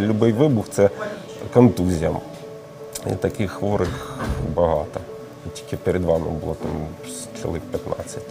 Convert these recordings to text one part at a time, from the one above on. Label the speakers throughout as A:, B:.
A: Любий вибух це контузія. І таких хворих багато. Тільки перед вами було там чоловік 15.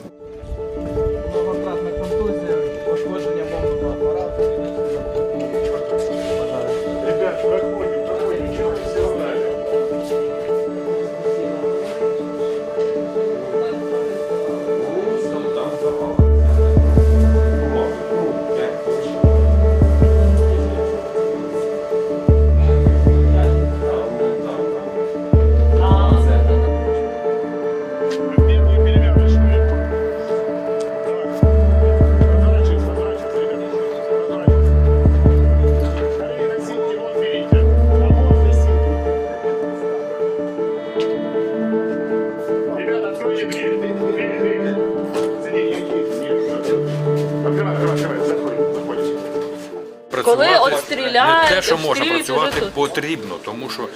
B: Коли от стріляють,
C: не те, що можна працювати потрібно, тому що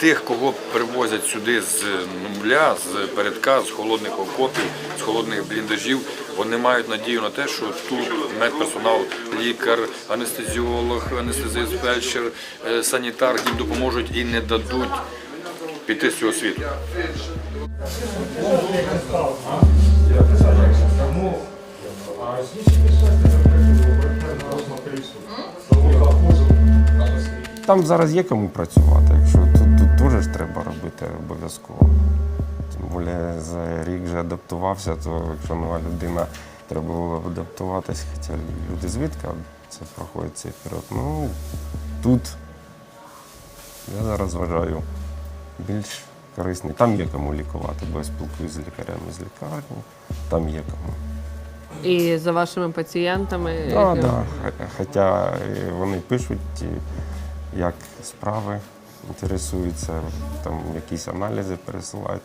C: тих, кого привозять сюди з нуля, з передка, з холодних окопів, з холодних бліндажів, вони мають надію на те, що тут медперсонал, лікар, анестезіолог, анестезист, фельдшер, е, санітар їм допоможуть і не дадуть піти з цього світу.
A: Там зараз є кому працювати, якщо тут, тут теж ж треба робити обов'язково. Тим більше за рік вже адаптувався, то якщо нова людина, треба було адаптуватись, хоча люди звідки це проходить цей період. Ну, тут я зараз вважаю більш корисний. Там є кому лікувати, бо я спілкуюся з лікарями з лікарні, там є кому.
B: І за вашими пацієнтами.
A: Так,
B: які-
A: да. Хоча е, вони пишуть, як справи інтересуються, там якісь аналізи пересилають.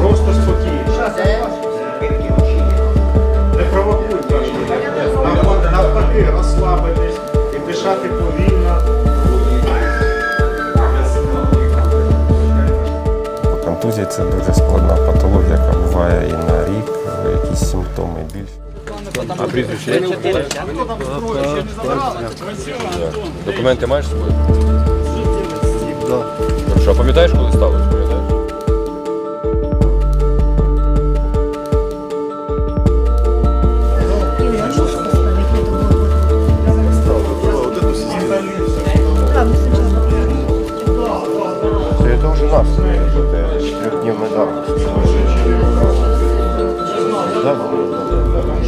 D: Просто спокійно. Не провокуйте. Навпаки, навпаки, розслабитись і дишати повільно.
A: Контузія це дуже складна патологія, яка буває і на рік, е, якісь симптоми більше.
C: А прізвище? Документи маєш з собою? Так. Що, пам'ятаєш, коли сталося?
E: Это уже нас, это четырехдневный дар. Да, да, да, да.